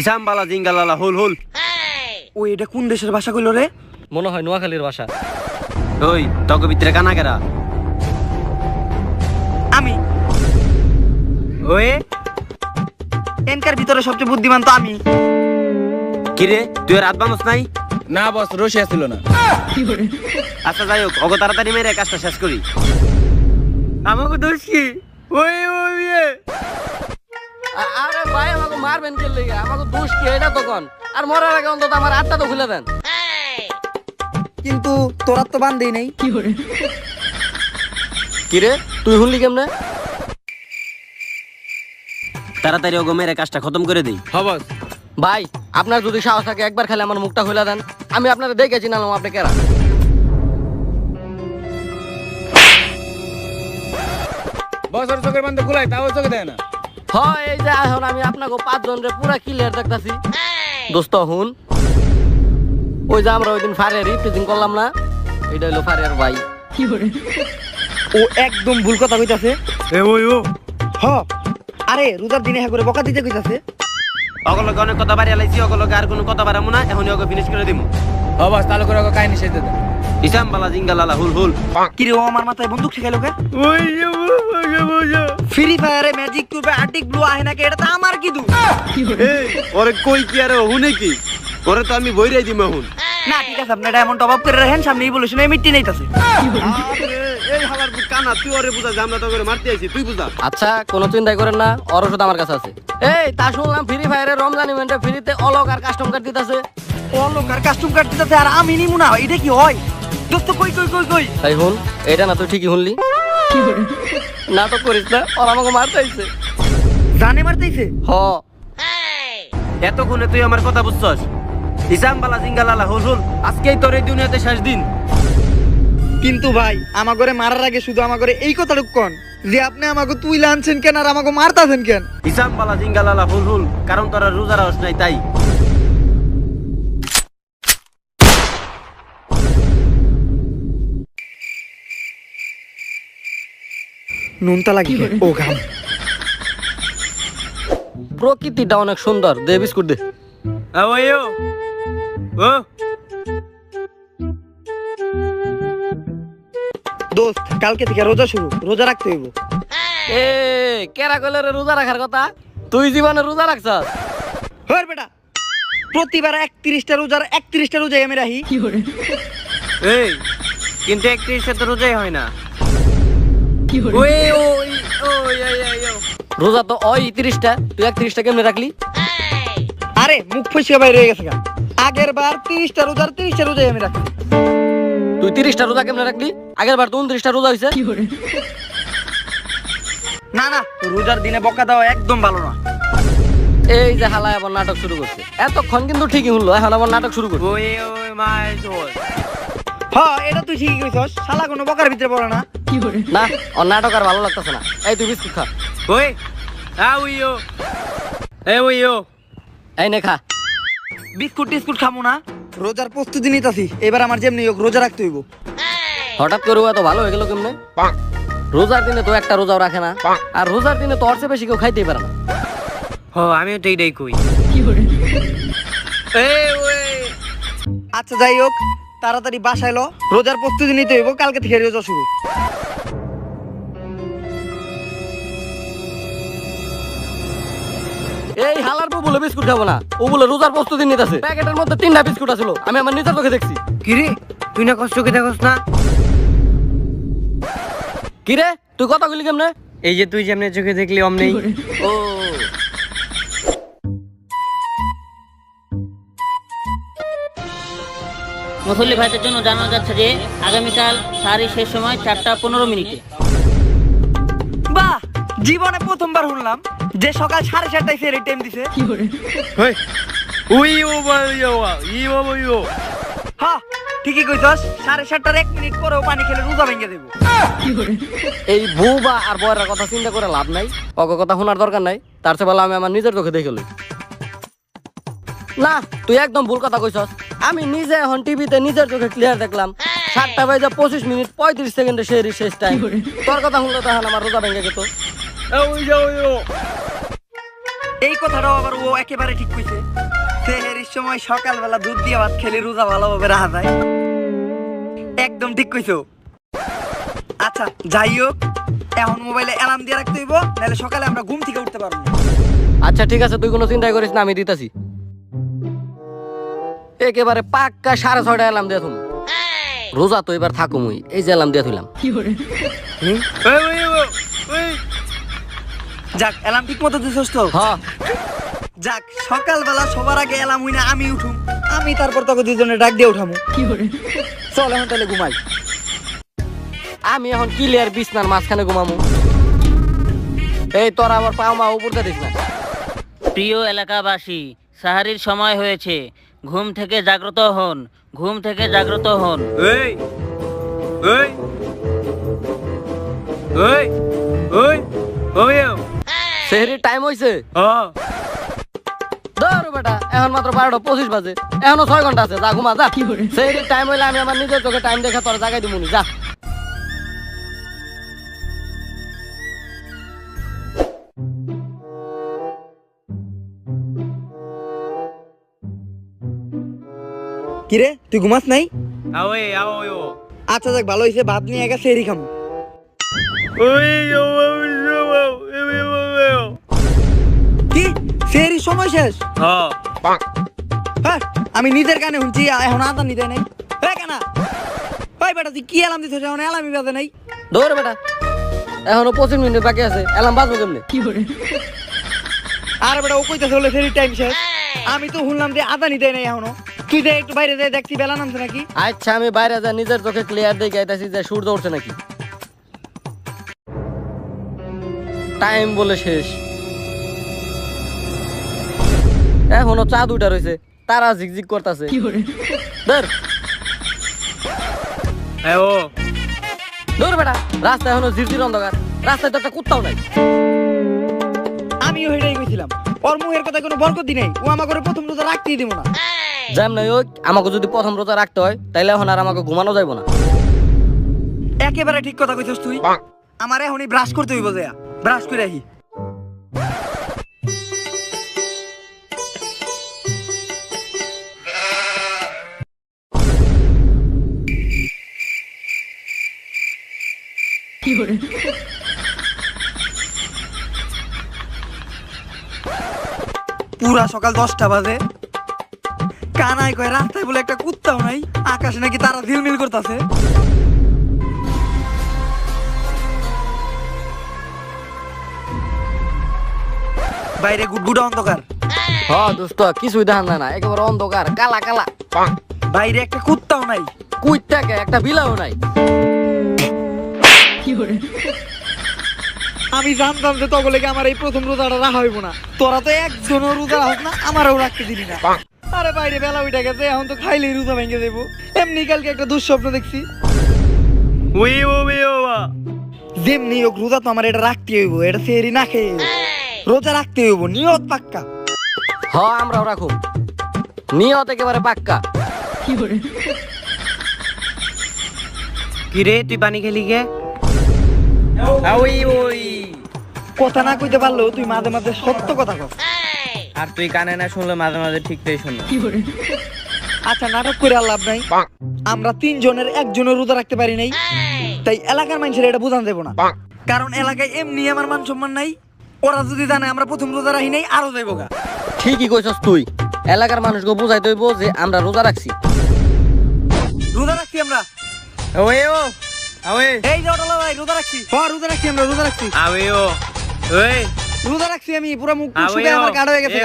ইসাম বালা জিঙ্গালালা হুল হুল। ও এটা কোন দেশের ভাষা কইলো রে? মনে হয় নোয়াখালীর ভাষা। ওই তকে ভিতরে আমি। ওয়ে এনকার ভিতরে সবচেয়ে বুদ্ধিমান তো আমি। কিরে তুই রাত বানস নাই? না বস রশিয়া ছিল না। আচ্ছা যাই হোক অগ তাড়াতাড়ি মেরে কাজটা শেষ করি। আমাকে দোষ কি? ওই ওই আরে ভাই আমাকে মারবেন কে লেগে আমাকে দোষ কি এটা তখন? আর মরার আগে অন্তত আমার আটটা তো খুলে দেন। কিন্তু তোরা তো বান্ধেই নেই। কিরে? তুই শুনলি কেমনে? তাড়াতাড়ি অগ মেরে কাজটা খতম করে দেই। হ বস। ভাই আপনার যদি সাহস থাকে একবার খালি আমার মুখটা খুলে দেন। আমি আপনারা দেখে চিনালাম আপনি কেরা। বস ওর চোখের বান্ধব খোলাই তাও চোখে দেয় না। হয় এই যে এখন আমি আপনাকে পাঁচজন রে পুরা ক্লিয়ার দেখতাছি। দোস্ত হুন ওই যে আমরা ওই দিন রিপ্রেজিং করলাম না এটা হলো ফারিয়ার ভাই। ও একদম ভুল কথা কইতাছে। এ ওই ও হ। আরে রোজার দিনে হ্যাঁ করে বকা দিতে কইতাছে। অগলকে অনেক কথা বাড়ি আলাইছি অগলকে আর কোনো কথা বাড়াবো না এখন ওকে ফিনিশ করে দিমু। হ বস তাহলে করে ওকে কাহিনী শেষ দেন ইসাম বালা জিঙ্গালালা হুল হুল। কি রে ও আমার মাথায় বন্দুক ঠেকাইলো কে? ফ্রি ফায়ারে ম্যাজিক কিউবে আর্টিক ব্লু আহে নাকি? এটা তো আমার কি দু এই ওরে কই কি আরে হুনে কি? ওরে তো আমি বইরাই দিম এখন। না ঠিক আছে আপনি ডায়মন্ড টপ আপ করে রাখেন সামনেই বলে শুনে মিট্টি নেইতাছে। আরে, এই হালার কানা তুই ওরে বুঝা যে তো করে মারতে আইছি তুই বুঝা। আচ্ছা কোনো চিন্তাই করেন না ওর ওষুধ আমার কাছে আছে। এই তা শুনলাম ফ্রি ফায়ারে রমজান ইভেন্টে ফ্রিতে অলক আর কাস্টম কার্ড দিতেছে। ও লোক আর কাস্টম কাট দিতাছে আর আমি নিমু না এটা কি হয়? দোস্ত কই কই কই কই? তাই হুন এটা না তুই ঠিকই শুনলি নাটক করিস না ওর আমাকে মারতে আইছে জানে হ। এতক্ষণে তুই আমার কথা বুঝছস? ইসাম বালা জিঙ্গালালা হুল হুল আজকেই তোর এই দুনিয়াতে শেষ দিন। কিন্তু ভাই আমার ঘরে মারার আগে শুধু আমার ঘরে এই কথাটুক কন যে আপনি আমাকে তুই আনছেন কেন আর আমাকে মারতাছেন কেন? ইসাম বালা জিঙ্গালালা হুল হুল কারণ তোরা রোজা রস নাই তাই। নুনতা লাগি ও ঘাম। প্রকৃতিটা অনেক সুন্দর। দে বিস্কুট দে। ওই ও ও। দোস্ত কালকে থেকে রোজা শুরু। রোজা রাখতে হইব। এ কেরা কইলে রোজা রাখার কথা? তুই জীবনে রোজা রাখছস? হর বেটা। প্রতিবার একত্রিশটা রোজার একত্রিশটা রোজাই আমি রাহি এই কিন্তু একত্রিশে তো রোজাই হয় না। রোজা তো ওই তিরিশটা তুই একত্রিশটা কেমনে রাখলি? আরে মুখ ফসকে বাইরে হয়ে গেছে আগের বার তিরিশটা রোজার তিরিশটা রোজাই আমি রাখি তুই তিরিশটা রোজা কেমনে রাখলি? আগের বার তো উনত্রিশটা রোজা হয়েছে না না রোজার দিনে বকা দেওয়া একদম ভালো না। এই যে হালায় আবার নাটক শুরু করছে। এতক্ষণ কিন্তু ঠিকই শুনলো এখন আবার নাটক শুরু করছে। ওই ওই মাই হ্যাঁ এটা তুই ঠিকই কইছস। শালা কোনো বকার ভিতরে পড়ে না। না ওর নাটক আর ভালো লাগতেছে না। এই তুই বিস্কুট খা। ওই আ ওই ও এ ওই এই নে খা। বিস্কুট টিস্কুট খামু না? রোজার প্রস্তুতি নিতাছি এবার আমার যেমনি হোক রোজা রাখতে হইব। হঠাৎ করে এত ভালো হয়ে গেল কেমনে? রোজার দিনে তো একটা রোজাও রাখে না আর রোজার দিনে তো ওর বেশি কেউ খাইতেই পারে না। হ আমিও তো এইটাই কই। আচ্ছা যাই হোক তাড়াতাড়ি বাসায় লো। রোজার প্রস্তুতি নিতে হইব কালকে থেকে রোজা শুরু। এই হালার বউ বলে বিস্কুট খাব না। ও বলে রোজার প্রস্তুতি নিতেছে। প্যাকেটের মধ্যে তিনটা বিস্কুট আছিল। আমি আমার নিজের চোখে দেখছি। কিরে? তুই না কষ্ট দেখোস না? কিরে? তুই কথা বলি কেমনে? এই যে তুই যেমনে চোখে দেখলি অমনেই ও। মুসল্লি ভাইদের জন্য জানানো যাচ্ছে যে আগামীকাল সারি শেষ সময় চারটা পনেরো মিনিটে। বাহ জীবনে প্রথমবার শুনলাম যে সকাল সাড়ে চারটায় ফের টাইম দিছে। ওই ও ওই ও ই ও হ্যাঁ ঠিকই কইছস সাড়ে সাতটার এক মিনিট পরেও পানি খেলে রোজা ভেঙে দেবো। এই বউ বা আর বয়ের কথা চিন্তা করে লাভ নাই। অগ কথা শোনার দরকার নাই। তার চেয়ে ভালো আমি আমার নিজের চোখে দেখে লই। না তুই একদম ভুল কথা কইছস। আমি নিজে এখন টিভিতে নিজের চোখে ক্লিয়ার দেখলাম। সাতটা বাজে পঁচিশ মিনিট পঁয়ত্রিশ সেকেন্ডে শেষ শেষ টাইম তোর কথা শুনলে তো এখন আমার রোজা ভেঙে যেত এই কথাটাও আবার ও একেবারে ঠিক কইছে। সেহেরির সময় সকালবেলা দুধ দিয়ে ভাত খেলে রোজা ভালোভাবে রাখা যায়। একদম ঠিক কইছো। আচ্ছা যাই হোক এখন মোবাইলে অ্যালার্ম দিয়ে রাখতে হইব নাহলে সকালে আমরা ঘুম থেকে উঠতে পারব আচ্ছা ঠিক আছে তুই কোনো চিন্তাই করিস না আমি দিতাছি। একেবারে পাক্কা সাড়ে ছয়টা এলাম দিয়ে তুমি রোজা তো এবার থাকুম ওই এই যে এলাম দিয়ে থইলাম। যাক অ্যালার্ম ঠিক মতো দিছস তো? যাক সকালবেলা সবার আগে এলাম হই না আমি উঠুম। আমি তারপর তোকে দুজনে ডাক দিয়ে উঠামু। চল এখন তাহলে ঘুমাই। আমি এখন ক্লিয়ার বিছনার মাঝখানে ঘুমামু। এই তোরা আবার পাও মা উপর দিস না। প্রিয় এলাকাবাসী সাহারির সময় হয়েছে। ঘুম থেকে জাগ্রত হন ঘুম থেকে জাগ্রত হন। ওই, ওই, ওই, ওই, ওই, ও। টাইম হইছে। ধর বেটা এখন মাত্র বারোটা পঁচিশ বাজে এখনও ছয় ঘণ্টা আছে যা ঘুমা যা। সেহরির টাইম হইলে আমি আমার নিজের চোখে টাইম দেখে তোর জায়গায় দিবনি যা। কিরে তুই ঘুমাস নাই? আচ্ছা যাক ভালো হয়েছে ভাত নিয়ে গেছে এরই খাম। কি? সেরি সময় শেষ? হ্যাঁ, আমি নিজের কানে শুনছি এখন আদা নিতে নেই। কেনা! ভাই বেটা তুই কি এলাম দিতে এখন এলামি বাজে নাই। ধর বেটা এখনও পঁচিশ মিনিট বাকি আছে এলাম বাজবো কেমনে? কি করে? আর বেটা ও কইতে চলে ফেরি টাইম শেষ। আমি তো শুনলাম যে আদানি দেয় নাই এখনও। তুই একটু বাইরে যাই দেখছি বেলা নামছে নাকি? আচ্ছা আমি বাইরে যা নিজের চোখে ক্লিয়ার দেখে আইতাছি যে সূর্য উঠছে নাকি। টাইম বলে শেষ। এখনও চাঁদ উঠা রয়েছে তারা ঝিকঝিক করতেছে। ধর। ও। ধর বেটা রাস্তা এখনও ঝিরঝির অন্ধকার রাস্তায় তো একটা কুত্তাও নাই। আমিও হেটাই কইছিলাম ওর মুখের কথা কোনো বরকত নেই ও প্রথম রোজা রাখতেই দিব না। জ্যাম নাই ওই আমাকে যদি প্রথম রোজা রাখতে হয় তাইলে এখন আর আমাকে ঘুমানো যাইব না। একেবারে ঠিক কথা কইছস তুই। আমার এখনই ব্রাশ করতে হইব যে। ব্রাশ করে আহি। পুরা সকাল দশটা বাজে। কানাই কয় রাস্তায় বলে একটা কুত্তাও নাই আকাশে নাকি তারা ঝিলমিল করতেছে। বাইরে গুটগুটা অন্ধকার। হ দোস্ত কিছুই যায় না একেবারে অন্ধকার কালা কালা। বাইরে একটা কুত্তাও নাই। কুইটাকে একটা বিলাও নাই। আমি জানতাম যে তগলে আমার এই প্রথম রোজাটা রাখা হইব না। তোরা তো একজনও রোজা হোক না আমারও রাখতে দিবি না। আরে বাইরে বেলা উঠে গেছে এখন তো খাইলেই রোজা ভেঙে দেবো এমনি কালকে একটা দুঃস্বপ্ন দেখছি। ওই, ও, ওই, ও, ও। যেমনি হোক রোজা তো আমার এটা রাখতে হইব এটা সেরি না খেয়ে রোজা রাখতে হইব নিয়ত পাক্কা। হ আমরাও রাখুন নিয়ত একেবারে পাক্কা। কি রে তুই পানি খেলি গে? ওই, ওই। কথা না কইতে পারলেও তুই মাঝে মাঝে সত্য কথা কস। আর তুই কানে না শুনলে মাঝে মাঝে ঠিকটাই শুন আচ্ছা নাটক করে আর লাভ নাই। আমরা তিনজনের একজনের রোজা রাখতে পারি নাই। তাই এলাকার মানুষের এটা বোঝান দেবো না। কারণ এলাকায় এমনি আমার মান সম্মান নাই। ওরা যদি জানে আমরা প্রথম রোজা রাখি নাই আরও যাইব গা। ঠিকই কইছস তুই। এলাকার মানুষকে বুঝাইতে হইব যে আমরা রোজা রাখছি। রোজা রাখছি আমরা? ওই, ও। আ, ওই। এই যে অটলা ভাই রোজা রাখছি। হ্যাঁ রোজা রাখছি আমরা রোজা রাখছি। আ, ওই, ও। ওই, রোজা রাখছি আমি পুরো মুখ শুকে আমার কাটা হয়ে গেছে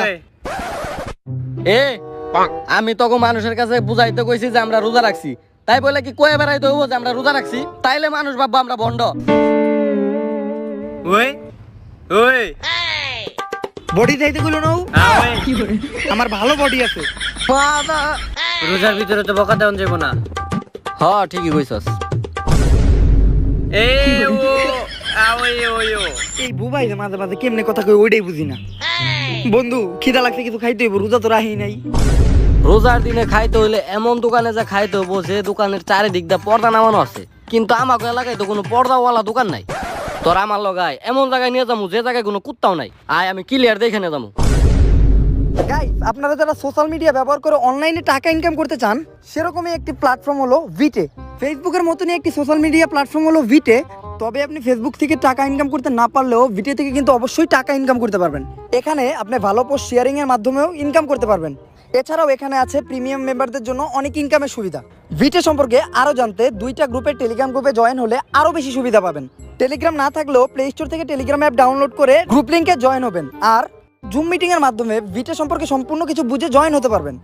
এ, আমি তখন মানুষের কাছে বুঝাইতে কইছি যে আমরা রোজা রাখছি। তাই বলে কি কয়ে বেড়াইতে হইব যে আমরা রোজা রাখছি? তাইলে মানুষ ভাববো আমরা বন্ড ওই, ওই। বডি চাইতে গুলো নাও আমার ভালো বডি আছে। রোজার ভিতরে তো বকা দেওয়া যাব না। হ ঠিকই কইছস। এই ও। মাঝে মাঝে কেমনে কথা কই ওইটাই বুঝি বন্ধু, খিদা লাগছে কিছু খাইতে রোজা তো রাহি নাই। রোজার দিনে খাইতে হইলে এমন দোকানে যা খাইতে হব যে দোকানের চারিদিক দিয়ে পর্দা নামানো আছে। কিন্তু আমাকে এলাকায় তো কোনো পর্দাওয়ালা দোকান নাই। তোর আমার লগায় এমন জায়গায় নিয়ে যাব, যে জায়গায় কোনো কুত্তাও নাই। আয়, আমি ক্লিয়ার দেখে নিয়ে যাব। গাইস আপনারা যারা সোশ্যাল মিডিয়া ব্যবহার করে অনলাইনে টাকা ইনকাম করতে চান, সেরকমই একটি প্ল্যাটফর্ম হলো ভিটে ফেসবুকের মতনই একটি সোশ্যাল মিডিয়া প্ল্যাটফর্ম হলো ভিটে তবে আপনি ফেসবুক থেকে টাকা ইনকাম করতে না পারলেও ভিটে থেকে কিন্তু অবশ্যই টাকা ইনকাম করতে পারবেন। এখানে আপনি ভালো পোস্ট শেয়ারিং এর মাধ্যমেও ইনকাম করতে পারবেন। এছাড়াও এখানে আছে প্রিমিয়াম মেম্বারদের জন্য অনেক ইনকামের সুবিধা। ভিটে সম্পর্কে আরও জানতে দুইটা গ্রুপের টেলিগ্রাম গ্রুপে জয়েন হলে আরও বেশি সুবিধা পাবেন। টেলিগ্রাম না থাকলেও প্লে স্টোর থেকে টেলিগ্রাম অ্যাপ ডাউনলোড করে গ্রুপ লিঙ্কে জয়েন হবেন। আর জুম মিটিং এর মাধ্যমে ভিটে সম্পর্কে সম্পূর্ণ কিছু বুঝে জয়েন হতে পারবেন।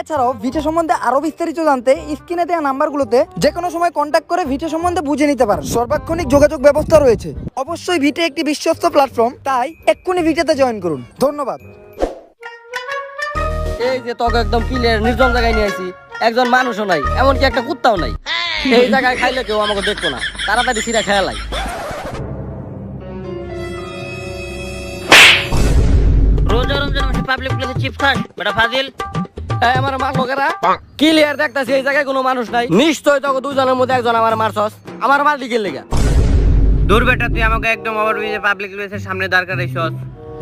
এছাড়াও ভিটে সম্বন্ধে আরও বিস্তারিত জানতে স্ক্রিনে দেওয়া নাম্বারগুলোতে যে কোনো সময় কন্ট্যাক্ট করে ভিটে সম্বন্ধে বুঝে নিতে পারেন। সর্বাক্ষণিক যোগাযোগ ব্যবস্থা রয়েছে। অবশ্যই ভিটে একটি বিশ্বস্ত প্ল্যাটফর্ম তাই এক্ষুনি ভিটেতে জয়েন করুন। ধন্যবাদ। এই যে তোকে একদম ক্লিয়ার নির্জন জায়গায় নিয়ে আসি একজন মানুষও নাই এমনকি একটা কুত্তাও নাই। এই জায়গায় খাইলে কেউ আমাকে দেখতো না। তাড়াতাড়ি সিরা খেয়াল রোজা রমজান মাসে পাবলিক প্লেসে চিপস খাস বেটা ফাজিল। এই আমার মার লোকেরা ক্লিয়ার দেখতাছি এই জায়গায় কোনো মানুষ নাই। নিশ্চয় তোকে দুজনের মধ্যে একজন আমার মারছস আমার মার দিকে লেগে। দূর বেটা তুই আমাকে একদম ওভারব্রিজে পাবলিক প্লেসের সামনে দাঁড় করাইছস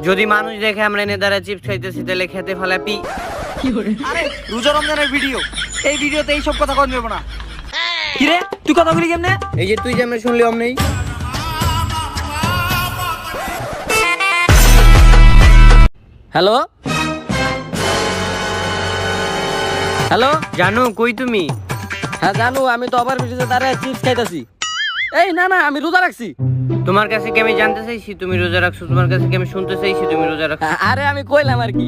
যদি মানুষ দেখে আমরা এনে দ্বারা চিপস খাইতেছি তাহলে খেতে ফলাপি আরে রোজা রমজানের ভিডিও এই ভিডিওতে এইসব কথা কন না। কিরে তুই কথা বলি কেমনে? এই যে তুই যেমন শুনলি অমনি। হ্যালো হ্যালো জানো কই তুমি? হ্যাঁ জানু আমি তো আবার ব্রিজে দাঁড়ায় চিপস খাইতাছি। এই না না আমি রোজা রাখছি। তোমার কাছে কি আমি জানতে চাইছি? তুমি রোজা রাখছো তোমার কাছে কি আমি শুনতে চাইছি? তুমি রোজা রাখছো। আরে আমি কইলাম আর কি।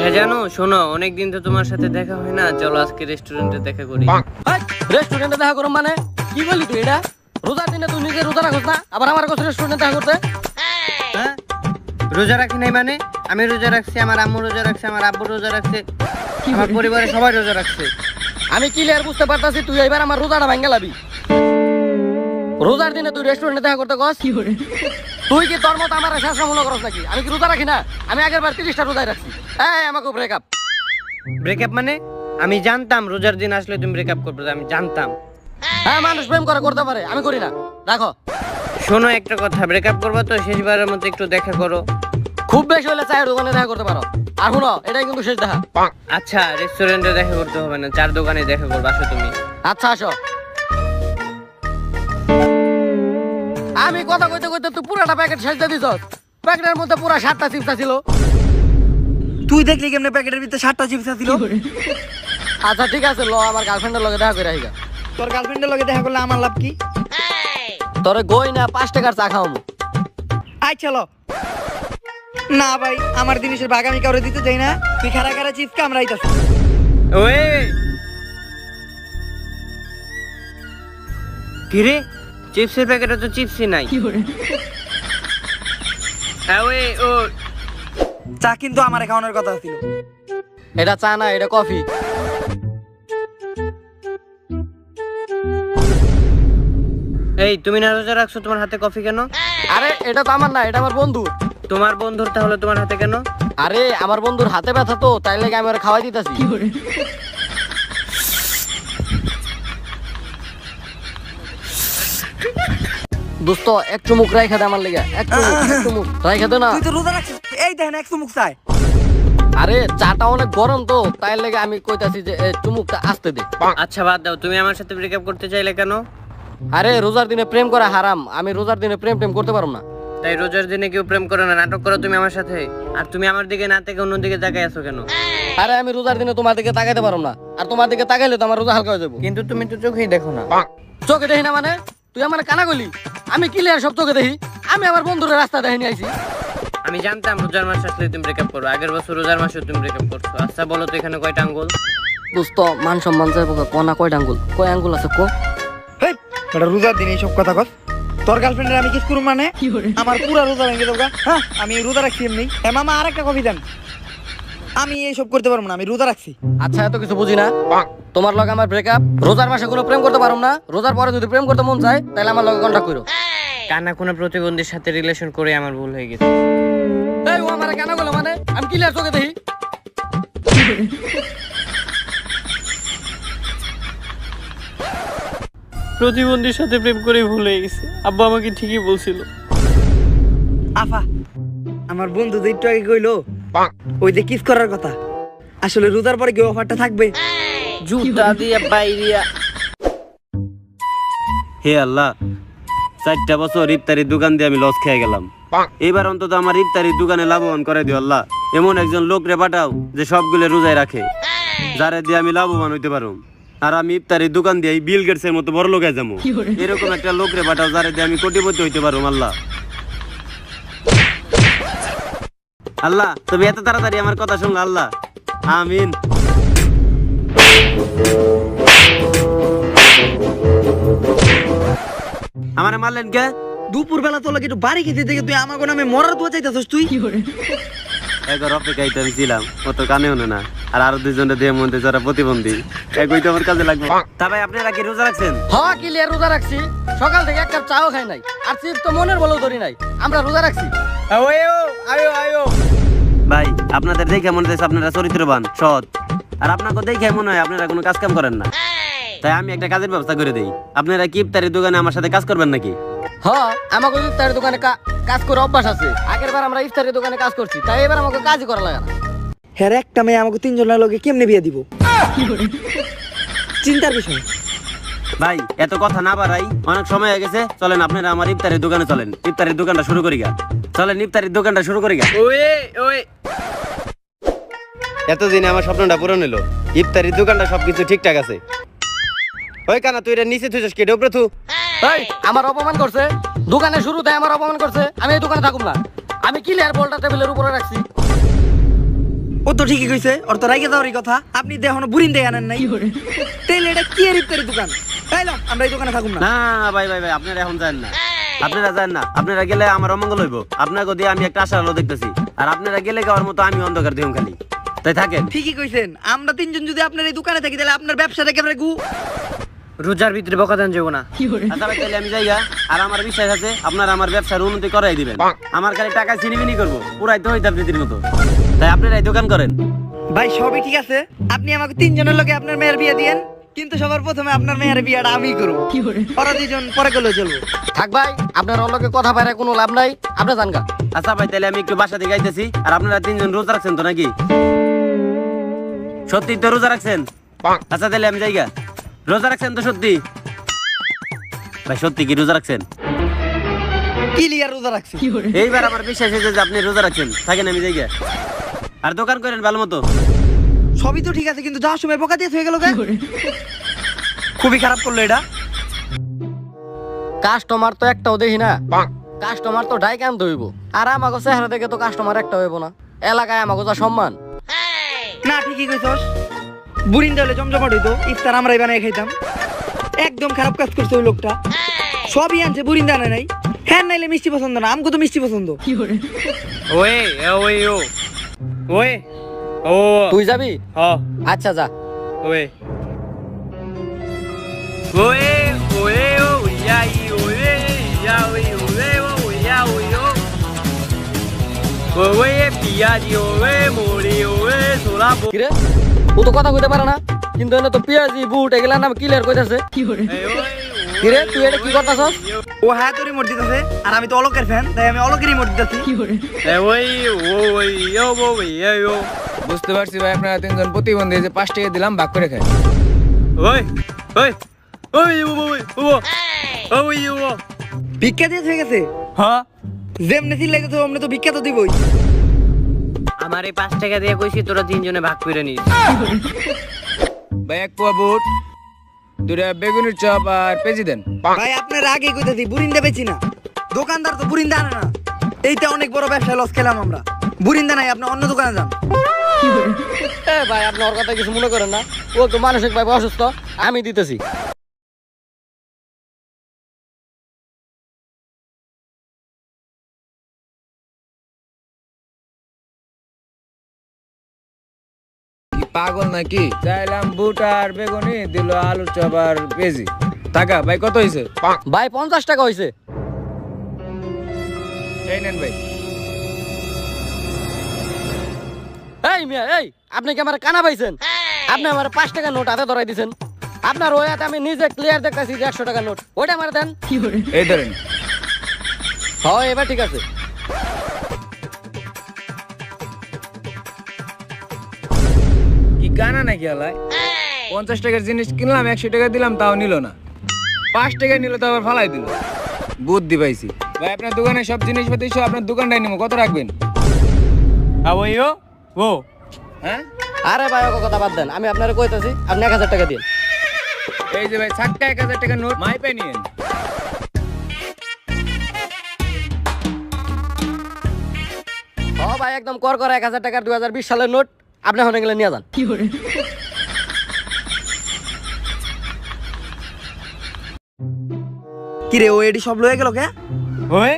হ্যাঁ জানো শোনো অনেকদিন তো তোমার সাথে দেখা হয় না চলো আজকে রেস্টুরেন্টে দেখা করি। রেস্টুরেন্টে দেখা করুম মানে? কি বলি তুই এটা? রোজার দিনে তুই নিজে রোজা রাখছ না? আবার আমার কাছে রেস্টুরেন্টে দেখা করতে? রোজা রাখি নাই মানে? আমি রোজা রাখছি আমার আম্মু রোজা রাখছে আমার আব্বু রোজা রাখছে আমার পরিবারের সবাই রোজা রাখছে। আমি ক্লিয়ার বুঝতে পারতাছি তুই এবার আমার রোজাটা ভাঙ্গে লাবি। রোজার দিনে তুই রেস্টুরেন্টে দেখা করতে কস? তুই কি তোর মতো আমার মনে করস নাকি? আমি কি রোজা রাখি না? আমি আগের বার তিরিশটা রোজায় রাখছি। এই আমাকে ব্রেকআপ ব্রেকআপ মানে? আমি জানতাম রোজার দিন আসলে তুমি ব্রেক ব্রেকআপ করবে আমি জানতাম। হ্যাঁ মানুষ প্রেম করে করতে পারে আমি করি না। রাখো শোনো একটা কথা ব্রেকআপ করব তো শেষবারের মতো একটু দেখা করো। খুব বেশি হলে চায়ের দোকানে দেখা করতে পারো। আর শুনো এটাই কিন্তু শেষ দেখা। আচ্ছা রেস্টুরেন্টে দেখা করতে হবে না চার দোকানে দেখা করব আসো তুমি। আচ্ছা আসো। আমি কথা কইতে কইতে তুই পুরাটা প্যাকেট শেষ দিয়ে দিছ প্যাকেটের মধ্যে পুরা সাতটা চিপসা ছিল তুই দেখলি কেমনে প্যাকেটের ভিতরে সাতটা চিপস ছিল আচ্ছা ঠিক আছে ল আমার গার্লফ্রেন্ডের লগে দেখা করে আহিগা তোর গার্লফ্রেন্ডের লগে দেখা করলে আমার লাভ কি? তোরে গই না পাঁচ টাকার চা খাওয়ামু। আই চলো। না ভাই আমার জিনিসের ভাগ আমি কাউরে দিতে চাই না। তুই খারা খারা চিপস কামড়াইতাছ ওয়ে কিরে? চিপসের প্যাকেটে তো চিপসই নাই। হ্যাঁ ওই ও। চা কিন্তু আমার খাওয়ানোর কথা ছিল। এটা চা না এটা কফি। এই তুমি না রোজা রাখছো তোমার হাতে কফি কেন? আরে এটা তো আমার না এটা আমার বন্ধু তোমার বন্ধুর তাহলে তোমার হাতে কেন? আরে আমার বন্ধুর হাতে ব্যথা তো তাই লাগে আমি ওরা খাওয়াই দিতেছি। দোস্ত এক চুমুক রাইখা দে আমার লেগে। এক চুমুক এক চুমুক রাইখা দে না। তুই তো রোজা রাখছিস। এই দেখেন একশো মুখ চায় আরে চাটা অনেক গরম তো তাই লেগে আমি কইতাছি যে এ, চুমুকটা আসতে দে। আচ্ছা বাদ দাও। তুমি আমার সাথে ব্রেকআপ করতে চাইলে কেন? আরে রোজার দিনে প্রেম করা হারাম। আমি রোজার দিনে প্রেম টেম করতে পারব না। তাই রোজার দিনে কেউ প্রেম করো না নাটক করো তুমি আমার সাথে। আর তুমি আমার দিকে না থেকে অন্যদিকে তাকাই আছো কেন? আরে আমি রোজার দিনে তোমার দিকে তাকাইতে পারব না। আর তোমার দিকে তাকাইলে তো আমার রোজা হালকা হয়ে যাব। কিন্তু তুমি তো চোখেই দেখো না। চোখে দেখি না মানে? তুই আমার কানা গলি আমি ক্লিয়ার সব চোখে দেখি। আমি আমার বন্ধুরা রাস্তা দেখে নিয়ে আইছি। আমি জানতাম রোজার মাস আসলে তুমি ব্রেকআপ করো। আগের বছর রোজার মাসে তুমি ব্রেকআপ করছ। আচ্ছা বলো তো এখানে কয়টা আঙ্গুল? দোস্ত মান সম্মান যাইব কনা কয়টা আঙ্গুল? কয় আঙ্গুল আছে কো? রোজার দিন এইসব কথা কস? তোর গার্লফ্রেন্ডের আমি কিস করুম মানে? আমার পুরা রোজা ভেঙে দেবো হ্যাঁ আমি রোজা রাখছি এমনি। হ্যাঁ মামা আরেকটা কফি দেন। আমি এইসব করতে পারব না আমি রোজা রাখছি। আচ্ছা এত কিছু বুঝি না। তোমার লগে আমার ব্রেকআপ রোজার মাসে কোনো প্রেম করতে পারো না। রোজার পরে যদি প্রেম করতে মন চায় তাহলে আমার লগে কন্টাক্ট করো কানা কোনো প্রতিবন্ধীর সাথে রিলেশন করে আমার ভুল হয়ে গেছে। এই ও আমার কেন গেলো মানে? আমি ক্লিয়ার চোখে দেখি। প্রতিবন্ধীর সাথে প্রেম করে ভুল গেছে। আব্বা আমাকে ঠিকই বলছিল। আফা আমার বন্ধু একটু আগে কইলো ওই যে কিস করার কথা। আসলে রোজার পরে কি অফারটা থাকবে? জুতা দিয়ে বাইরিয়া হে আল্লাহ চারটা বছর ইফতারির দোকান দিয়ে আমি লস খেয়ে গেলাম। এবার অন্তত আমার ইফতারির দোকানে লাভবান করে দিও আল্লাহ। এমন একজন লোক রে পাঠাও যে সবগুলো রোজায় রাখে। যারে দিয়ে আমি লাভবান হইতে পারো আর আমি ইফতারির দোকান দিয়ে বিল গেটসের মতো বড় লোকে যাব। এরকম একটা লোক রে পাঠাও যারে দিয়ে আমি কোটিপতি হইতে পারো আল্লাহ আল্লাহ তুমি এত তাড়াতাড়ি আমার কথা শুনলো আল্লাহ। আমিন। আমারে মারলেন কে? দুপুর বেলা তোলা একটু বাড়ি খেতে থেকে তুই আমাকে নামে মরার দোয়া চাইতেছিস তুই? একবার অপেক্ষায় তো আমি ছিলাম ও তো না। আর আরও মধ্যে যারা প্রতিবন্ধী একই তো আমার কাজে লাগবে। তা ভাই আপনারা কি রোজা রাখছেন? হ ক্লিয়ার রোজা রাখছি। সকাল থেকে এক কাপ চাও খাই নাই আর চিপ তো মনের বলেও ধরি নাই। আমরা রোজা রাখছি। আয়ো আয়ো আয়ো। ভাই আপনাদের দেখে মনে হচ্ছে আপনারা চরিত্রবান সৎ। আর আপনাকে দেখে মনে হয় আপনারা কোনো কাজ কাম করেন না। তাই আমি একটা কাজের ব্যবস্থা করে দিই। আপনারা কি ইফতারের দোকানে আমার সাথে কাজ করবেন নাকি? হ আমাকে ইফতারের দোকানে কাজ করে অভ্যাস আছে। আগের বার আমরা ইফতারের দোকানে কাজ করছি তাই এবার আমাকে কাজই করা লাগে না। হ্যাঁ একটা মেয়ে আমাকে তিনজনের লোকে কেমনে বিয়ে দিব? চিন্তার বিষয়। ভাই এত কথা না বাড়াই অনেক সময় হয়ে গেছে। চলেন আপনারা আমার ইফতারের দোকানে চলেন। ইফতারের দোকানটা শুরু করি গা। চলেন ইফতারের দোকানটা শুরু করি গা। ওয়ে ওয়ে। এতদিনে আমার স্বপ্নটা পূরণ হলো। ইফতারির দোকানটা সবকিছু ঠিকঠাক আছে। ওই কানা তুই এটা নিচে তুই কেটে উপরে থু। এই আমার অপমান করছে। দোকানে শুরুতে আমার অপমান করছে আমি এই দোকানে থাকুম না। আমি ক্লিয়ার বলটা টেবিলের উপরে রাখছি। ও তো ঠিকই কইছে ওর তো রাইগে যাওয়ারই কথা। আপনি দেখুন বুরিন দিয়ে আনেন নাই। তাইলে এটা কি এর ইফতারি দোকান? তাই না আমরা এই দোকানে থাকুম না। না ভাই ভাই ভাই আপনারা এখন যান না। আপনারা যান না। আপনারা গেলে আমার অমঙ্গল হইব। আপনাকে দিয়ে আমি একটা আশা আলো দেখতেছি। আর আপনারা গেলে গাওয়ার মতো আমি অন্ধকার দিও খালি। তাই থাকেন। ঠিকই কইছেন আমরা তিনজন যদি আপনার এই দোকানে থাকি তাহলে আপনার ব্যবসাটা একেবারে গু রোজার ভিতরে বকা দেন যাব না। আচ্ছা তাহলে আমি যাইগা আর আমার বিশ্বাস আছে আপনারা আমার ব্যবসার উন্নতি করাই দিবেন। আমার খালি টাকা ছিনিমিনি করব পুরাই তো হইতে আপনি মতো। তাই আপনারা এই দোকান করেন। ভাই সবই ঠিক আছে। আপনি আমাকে তিনজনের লোকে আপনার মেয়ের বিয়ে দিয়েন কিন্তু সবার প্রথমে আপনার মেয়ের বিয়েটা আমি করব। ওরা দুজন পরে করলে চলবো। থাক ভাই আপনার অল্লকে কথা বাইরে কোনো লাভ নাই। আপনি জানগা আচ্ছা ভাই তাহলে আমি একটু বাসা থেকে আইতেছি আর আপনারা তিনজন রোজা রাখছেন তো নাকি? সত্যি তো রোজা রাখছেন? আচ্ছা তাহলে আমি যাইগা রোজা রাখছেন তো সত্যি? ভাই সত্যি কি রোজা রাখছেন? ক্লিয়ার রোজা রাখছি। এইবার আমার বিশ্বাস হয়েছে যে আপনি রোজা রাখছেন। থাকেন আমি যাইগা আর দোকান করেন ভালো মতো? সবই তো ঠিক আছে কিন্তু যাওয়ার সময় বোকা দিয়ে হয়ে গেল খুবই খারাপ করল এটা। কাস্টমার তো একটাও দেখি না। কাস্টমার তো ডাই কান ধইব আর আমাকে চেহারা দেখে তো কাস্টমার একটা হইব না। এলাকায় আমাকে যা সম্মান। না ঠিকই কইছস। বুরিন হলে জমজমাট হইতো ইফতার আমরাই বানাই খাইতাম। একদম খারাপ কাজ করছে ওই লোকটা। সবই আনছে বুরিন দানে নাই। হ্যাঁ নাইলে মিষ্টি পছন্দ না আমগো তো মিষ্টি পছন্দ। ওয়ে ওয়ে ও। ওয়ে ও। তুই যাবি? হ। আচ্ছা যা। ওয়ে। ওয়ে ওয়ে ও ইয়া ই ওয়ে ইয়া ওয়ে ওয়ে ও ইয়া ওয়ে ও। ওয়ে পিয়াজি ওয়ে মোরি ওয়ে সোলা কিরে? ও তো কথা কইতে পারে না। কিন্তু এনে তো পেঁয়াজি বুট এগুলা নাম ক্লিয়ার কইতাছে। কিরে তুই এটা কি করতাছস? ও হ্যাঁ তোরই মোট দিতেছে। আর আমি তো অলকের ফ্যান তাই আমি অলকেরই মোট দিতেছি। ওই ও ওই ও ও ইয়া ও। বুঝতে পারছি ভাই আপনারা তিনজন প্রতিবন্ধী যে পাঁচ টাকা দিলাম ভাগ করে খাই। ওই ওই ওই ও ওই ও ওই ও ভিক্ষা দিয়ে হয়ে গেছে? হ্যাঁ। যেমনি ছিল লাগতেছে অমনি তো ভিক্ষা তো দিবই। আমার এই পাঁচ টাকা দিয়ে কইছি তোরা তিনজনে ভাগ করে নিস। ভাই এক পোয়া বুট দুটা বেগুনের চপ আর পেঁচি দেন। ভাই আপনার আগে কইতেছি বুরিন্দা বেচি না। দোকানদার তো বুরিন্দা আনে না। এইটা অনেক বড় ব্যবসা লস খেলাম আমরা। বুরিন্দা নাই আপনি অন্য দোকানে যান। ভাই আপনি ওর কথা কিছু মনে করেন না। ও তো মানসিক ভাই অসুস্থ আমি দিতেছি। পাগল নাকি? চাইলাম বুট আর বেগুনি দিল আলুর চপ আর পেঁচি টাকা ভাই কত হয়েছে ভাই পঞ্চাশ টাকা হয়েছে এই নেন ভাই। এই মিয়া এই আপনি কি আমার কানা পাইছেন? আপনি আমার পাঁচ টাকা নোট হাতে ধরাই দিছেন। আপনার ওই হাতে আমি নিজে ক্লিয়ার দেখতেছি যে একশো টাকা নোট। ওইটা আমার দেন। এই ধরেন। হয় এবার ঠিক আছে। জানা নাকি আলাই পঞ্চাশ টাকার জিনিস কিনলাম একশো টাকা দিলাম তাও নিল না। পাঁচ টাকা নিল তো আবার ফালাই দিল। বুদ্ধি পাইছি। ভাই আপনার দোকানে সব জিনিসপাতি সব আপনার দোকানটাই নেব কত রাখবেন? আবইও ও হ্যাঁ? আরে ভাই ওকে কথা বাদ দেন আমি আপনারা কইতাছি আপনি এক হাজার টাকা দিন এই যে ভাই সাতটা এক হাজার টাকার নোট মাইপে নিয়েন। ও ভাই একদম কর কর এক হাজার টাকার দুই হাজার বিশ সালের নোট। আপনি ওখানে গেলে নিয়ে যান। কিরে? ও এডি সব লয়ে গেল কে? ওই?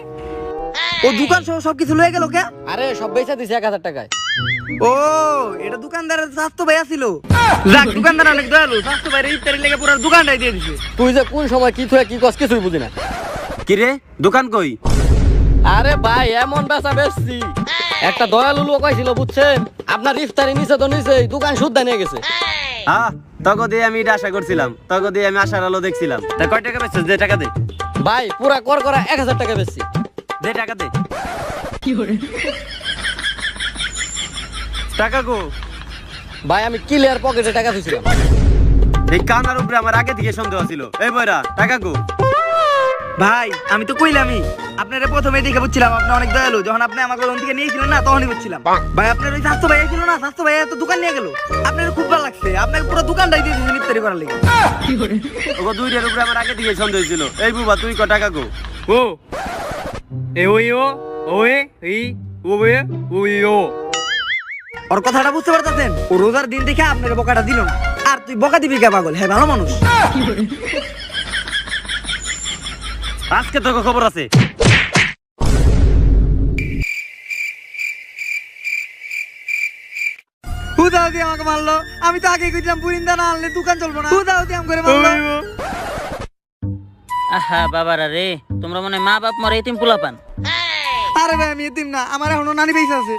ও দোকান সহ সবকিছু লয়ে গেল কে? আরে সব বেচে দিছে এক হাজার টাকায়। ও এটা দোকানদারের স্বাস্থ্য ভাই ছিল যাক দোকানদার অনেক দয়ালু স্বাস্থ্য ভাইয়ের ইফতারি লেগে পুরো দোকানটাই দিয়ে দিছে। তুই যে কোন সময় কি থুয়ে কি কস কিছুই বুঝি না। কিরে দোকান কই? আরে ভাই এমন বেচা বেচছি। একটা দয়ালু লোক ছিল বুঝছেন? আপনার ইফতারি নিচে তো নিচে দোকান শুদ্ধা নিয়ে গেছে। হ্যাঁ তখন দিয়ে আমি এটা আশা করছিলাম। তখন দিয়ে আমি আশার আলো দেখছিলাম। তা কয় টাকা বেচছিস? দে টাকা দে। ভাই পুরা কর করা এক হাজার টাকা বেচছি। দে টাকা দে। কি করে টাকা গো ভাই আমি ক্লিয়ার পকেটে টাকা দিয়েছিলাম এই কানার উপরে আমার আগে থেকে সন্দেহ ছিল। এই বয়রা টাকা গো ভাই আমি তো কইলামই। আপনারা প্রথমে দেখে বুঝছিলাম আপনি অনেক দয়ালু। যখন আপনি আমাকে লোন থেকে নিয়েছিলেন না তখনই বুঝছিলাম। ভাই আপনার ওই স্বাস্থ্য ভাইয়া ছিল না স্বাস্থ্য ভাইয়া তো দোকান নিয়ে গেল। আপনার খুব ভালো লাগছে। আপনাকে পুরো দোকানটাই দিয়ে দিয়েছেন ইফতারি করার লেগে। ওগো দুইটার উপরে আমার আগে থেকে সন্দেহ ছিল। এই বুবা তুই ক টাকা গো? ও। এ ওই ও ওয়ে এই ও ওয়ে ওই ও। ওর কথাটা বুঝতে পারতেছেন? ও রোজার দিন দেখে আপনার বকাটা দিল না। আর তুই বকা দিবি কে পাগল? হ্যাঁ ভালো মানুষ। আজকে তোকে খবর আছে। হুদাও দিয়ে আমাকে মারলো। আমি তো আগে পুরিন্দা না আনলে দোকান চলবো না। হুদাও দিয়ে করে মারলো। আহা বাবারা রে তোমরা মনে মা বাপ মরে এতিম পোলা পান আরে ভাই আমি এতিম না আমার এখনও নানি পয়সা আছে।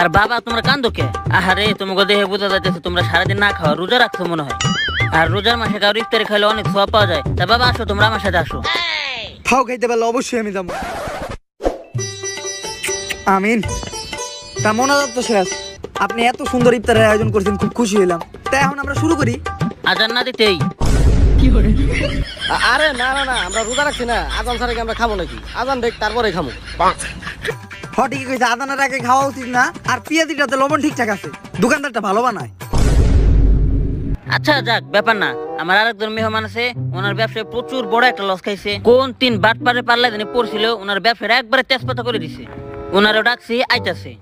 আর বাবা তোমরা কান্দো কে? আহারে তোমাকে দেহে বোঝা যাচ্ছে তোমরা সারাদিন না খাওয়া রোজা রাখছো মনে হয়। আর রোজার মাসে কারও ইফতারি খাইলে অনেক সব পাওয়া যায়। তা বাবা আসো তোমরা আমার সাথে আসো। ফাও খাইতে পারলে অবশ্যই আমি যাব। আমিন। তা মনাজাত তো শেষ আপনি এত সুন্দর ইফতারের আয়োজন করছেন খুব খুশি হইলাম। তাই এখন আমরা শুরু করি। আজান না দিতেই। আরে না না না আমরা রোজা রাখছি না। আজান ছাড়া কি আমরা খাব নাকি? আজান দেখ তারপরে খাব। হ ঠিকই কইছে আদানার আগে খাওয়া উচিত না আর পেঁয়াজিটাতে লবণ ঠিকঠাক আছে। দোকানদারটা ভালো বানায়। আচ্ছা যাক ব্যাপার না। আমার আরেকজন মেহমান আছে ওনার ব্যবসায় প্রচুর বড় একটা লস খাইছে। কোন তিন বাট পারে পারলে দিনে পড়ছিল ওনার ব্যবসায় একবারে তেজপাতা করে দিছে। ওনারও ডাকছি আইতাছে।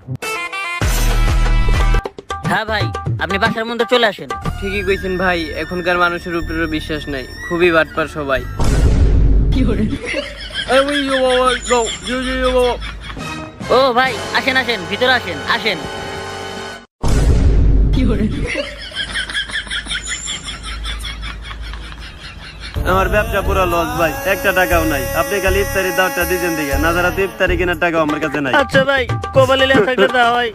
হ্যাঁ ভাই আপনি বাসার মধ্যে চলে আসেন। ঠিকই কইছেন ভাই এখনকার মানুষের উপরে বিশ্বাস নাই। খুবই বাটপার সবাই। ও ভাই আসেন আসেন ভিতরে আসেন আসেন। আমার ব্যবসা পুরো লস ভাই। একটা টাকাও নাই। আপনি খালি ইফতারির দাওয়াতটা দিয়েছেন দিকে না যারা তো ইফতারি কেনার টাকাও আমার কাছে নাই। আচ্ছা ভাই কবালে থাকলে দেওয়া হয়।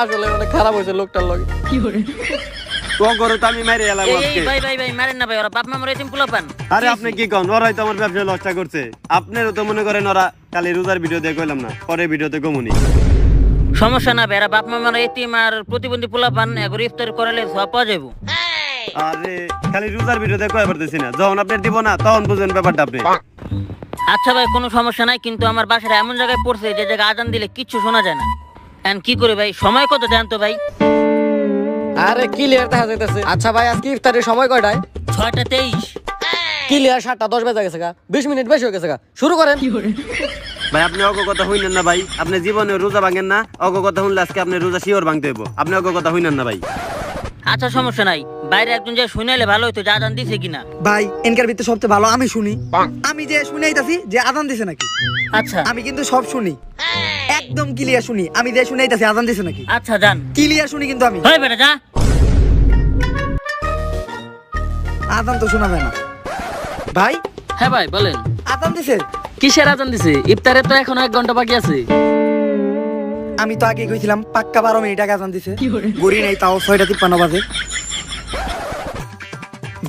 আসলে অনেক খারাপ হয়েছে লোকটার লগে। তো করো? তো আমি মারি এলাম আজকে। ভাই ভাই ভাই মারেন না ভাই ওরা বাপ মা মরে এতিম পোলা পান। আরে আপনি কি কন? ওরাই তো আমার ব্যবসা লসটা করছে। আপনারও তো মনে করেন ওরা কালি রোজার ভিডিও দিয়ে কইলাম না। পরে ভিডিওতে কমুনি। সমস্যা না ভাই এরা বাপ মা মরে এতিম আর প্রতিবন্ধী পোলা পান ইফতার করালে সব পাওয়া যাব আরে খালি রোজার ভিডিওতে কয় পারতেছি না। যখন আপনি দিব না তখন বুঝেন ব্যাপারটা আপনি। আচ্ছা ভাই কোনো সমস্যা নাই কিন্তু আমার বাসাটা এমন জায়গায় পড়ছে যে জায়গায় আজান দিলে কিচ্ছু শোনা যায় না। এখন কি করে ভাই সময় কত দেন তো ভাই? আরে ক্লিয়ার দেখা যাইতেছে। আচ্ছা ভাই আজকে ইফতারের সময় কয়টায়? ছয়টা তেইশ। ক্লিয়ার সাতটা দশ বেজে গেছে গা। বিশ মিনিট বেশি হয়ে গেছে গা। শুরু করেন। ভাই আপনি অগ কথা হইনেন না ভাই। আপনি জীবনে রোজা ভাঙেন না। অগ কথা শুনলে আজকে আপনি রোজা শিওর ভাঙতে হইব। আপনি অগ কথা হইনেন না ভাই। আচ্ছা সমস্যা নাই। বাইরে একজন যে শুনাইলে ভালো হইতো যে আজান দিছে কিনা। ভাই এনকার ভিতরে সবচেয়ে ভালো আমি শুনি। আমি যে শুনাইতাছি যে আদান দিছে নাকি। আচ্ছা। আমি কিন্তু সব শুনি। একদম ক্লিয়ার শুনি। আমি যে শুনাইতাছি আদান দিছে নাকি। আচ্ছা যান। ক্লিয়ার শুনি কিন্তু আমি। হয় বেটা যা। আদান তো শোনা যায় না। ভাই? হ্যাঁ ভাই বলেন। আদান দিছে? কিসের আজান দিছে? ইফতারে তো এখনও এক ঘণ্টা বাকি আছে। আমি তো আগে কইছিলাম পাক্কা বারো মিনিট আগে আজান দিছে। গড়ি নাই তাও ছয়টা তিপ্পান্ন বাজে।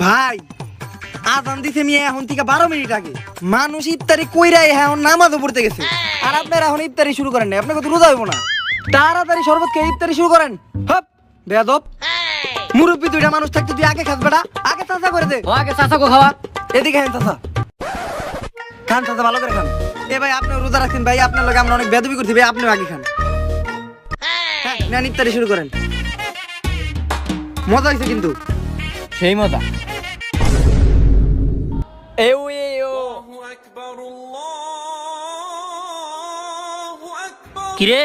ভাই আজান দিছে মিয়া এখন থেকে বারো মিনিট আগে। মানুষ ইফতারি কইরাই এখন নামাজও পড়তে গেছে। আর আপনারা এখন ইফতারি শুরু করেন নাই আপনাকে তো রোজা হইব না। তাড়াতাড়ি শরবত খেয়ে ইফতারি শুরু করেন। হপ বেয়াদব। মুরব্বী দুইটা মানুষ থাকতে তুই আগে খাস বেটা আগে চাচা করে দে। ও আগে চাচাকে খাওয়া। এদিকে হেন চাচা। খান চাচা ভালো করে খান। এ ভাই আপনি রোজা রাখছেন ভাই আপনার লগে আমরা অনেক বেদবি করছি ভাই আপনিও আগে খান। হ্যাঁ ইফতারি শুরু করেন। মজা হয়েছে কিন্তু। সেই মজা কিরে?